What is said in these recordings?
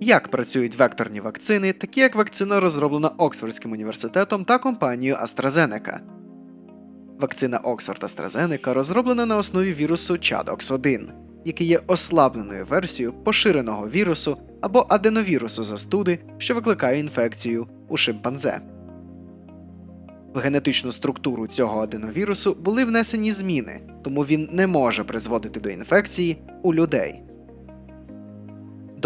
Як працюють векторні вакцини, такі як вакцина розроблена Оксфордським університетом та компанією AstraZeneca. Вакцина Oxford AstraZeneca розроблена на основі вірусу ChAdOx1, який є ослабленою версією поширеного вірусу або аденовірусу застуди, що викликає інфекцію у шимпанзе. В генетичну структуру цього аденовірусу були внесені зміни, тому він не може призводити до інфекції у людей.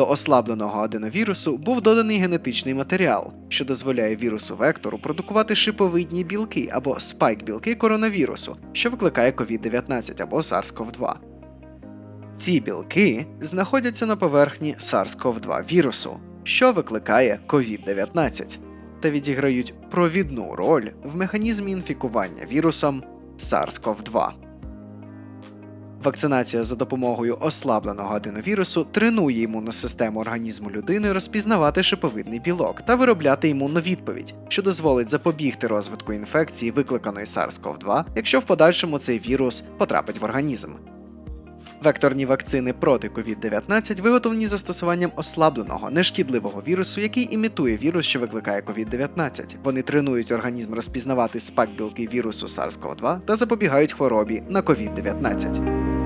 До ослабленого аденовірусу був доданий генетичний матеріал, що дозволяє вірусу вектору продукувати шиповидні білки або спайк-білки коронавірусу, що викликає COVID-19 або SARS-CoV-2. Ці білки знаходяться на поверхні SARS-CoV-2 вірусу, що викликає COVID-19, та відіграють провідну роль в механізмі інфікування вірусом SARS-CoV-2. Вакцинація за допомогою ослабленого аденовірусу тренує імунну систему організму людини розпізнавати шиповидний білок та виробляти імунну відповідь, що дозволить запобігти розвитку інфекції, викликаної SARS-CoV-2, якщо в подальшому цей вірус потрапить в організм. Векторні вакцини проти COVID-19 виготовлені застосуванням ослабленого, нешкідливого вірусу, який імітує вірус, що викликає COVID-19. Вони тренують організм розпізнавати спак білки вірусу SARS-CoV-2 та запобігають хворобі на COVID-19.